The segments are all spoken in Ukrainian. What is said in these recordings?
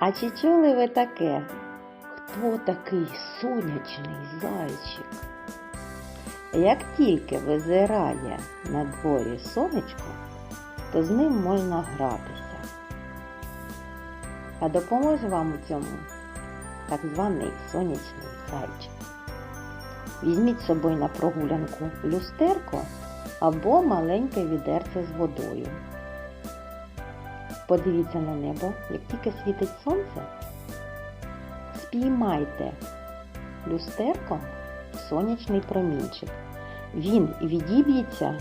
А чи чули ви таке? Хто такий сонячний зайчик? Як тільки визирає на дворі сонечко, то з ним можна гратися. А допоможе вам у цьому так званий сонячний зайчик. Візьміть з собою на прогулянку люстерко або маленьке відерце з водою. Подивіться на небо, як тільки світить сонце, спіймайте люстерком сонячний промінчик. Він відіб'ється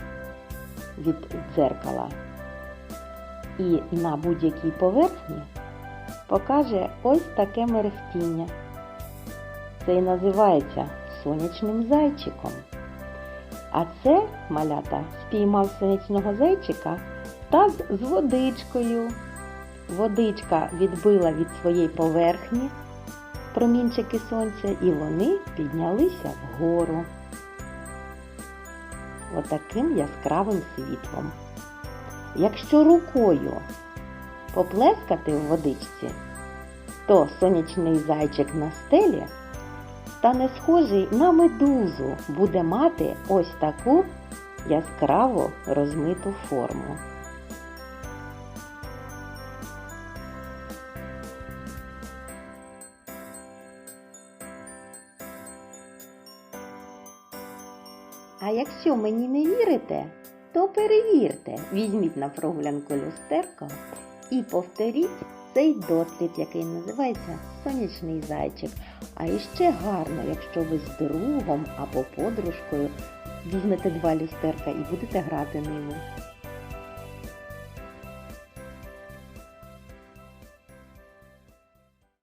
від дзеркала і на будь-якій поверхні покаже ось таке мерехтіння. Це і називається сонячним зайчиком. А це малята спіймав сонячного зайчика таз з водичкою. Водичка відбила від своєї поверхні промінчики сонця, і вони піднялися вгору. Отаким яскравим світлом. Якщо рукою поплескати в водичці, то сонячний зайчик на стелі стане схожий на медузу, буде мати ось таку яскраво розмиту форму. А якщо мені не вірите, то перевірте, візьміть на прогулянку люстерко і повторіть цей дослід, який називається сонячний зайчик. А іще гарно, якщо ви з другом або подружкою візьмете два люстерка і будете грати ними.